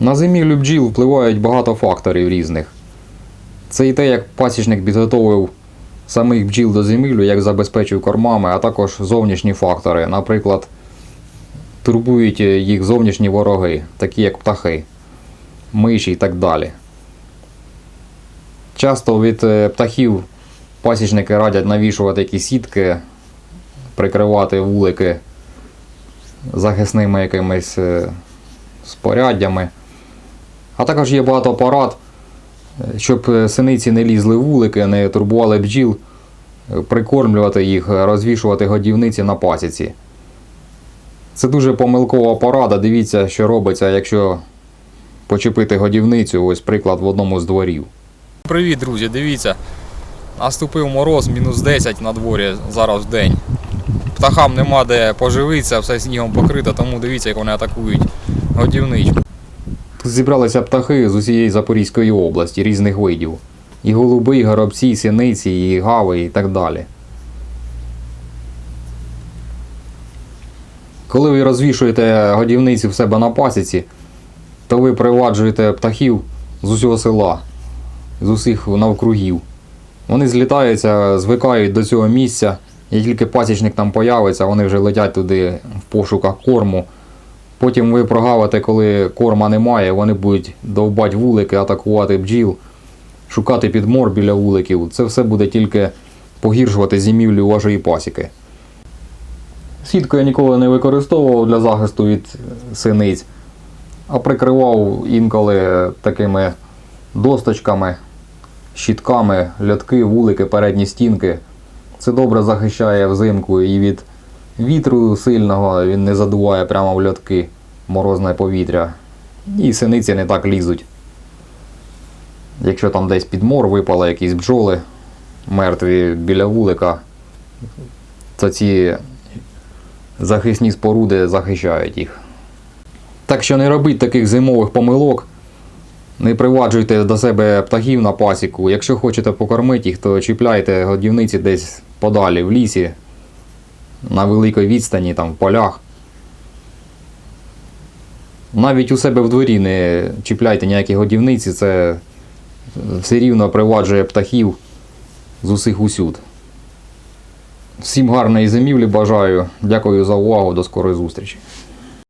На зимівлю бджіл впливають багато факторів різних. Це і те, як пасічник підготовив самих бджіл до зимівлі, як забезпечив кормами, а також зовнішні фактори. Наприклад, турбують їх зовнішні вороги, такі як птахи, миші і так далі. Часто від е, птахів пасічники радять навішувати якісь сітки, прикривати вулики захисними якимись е, споряддями. А також є багато порад, е, щоб е, синиці не лізли вулики, не турбували бджіл, е, прикормлювати їх, розвішувати годівниці на пасіці. Це дуже помилкова порада. Дивіться, що робиться, якщо почепити годівницю, ось приклад в одному з дворів. Привіт, друзі, дивіться. Наступив мороз, мінус 10 на дворі зараз в день. Птахам нема де поживитися, все снігом покрито, тому дивіться, як вони атакують годівничку. Зібралися птахи з усієї Запорізької області, різних видів. І голуби, і горобці, і синиці, і гави, і так далі. Коли ви розвішуєте годівниці в себе на пасіці, то ви приваджуєте птахів з усього села, з усіх навкругів. Вони злітаються, звикають до цього місця, і тільки пасічник там появиться, вони вже летять туди в пошуках корму. Потім ви прогавите, коли корма немає, вони будуть довбати вулики, атакувати бджіл, шукати підмор біля вуликів. Це все буде тільки погіршувати зимівлю вашої пасіки. Сітку я ніколи не використовував для захисту від синиць, а прикривав інколи такими досточками, щітками, льотки, вулики, передні стінки. Це добре захищає взимку і від вітру сильного, він не задуває прямо в льотки морозне повітря. І синиці не так лізуть. Якщо там десь підмор випали якісь бджоли мертві біля вулика, то ці захисні споруди захищають їх. Так що не робіть таких зимових помилок. Не приваджуйте до себе птахів на пасіку. Якщо хочете покормити їх, то чіпляйте годівниці десь подалі в лісі, на великій відстані, там в полях. Навіть у себе в дворі не чіпляйте ніякі годівниці, це все рівно приваджує птахів з усіх усюд. Всім гарної зимівлі бажаю. Дякую за увагу. До скорої зустрічі.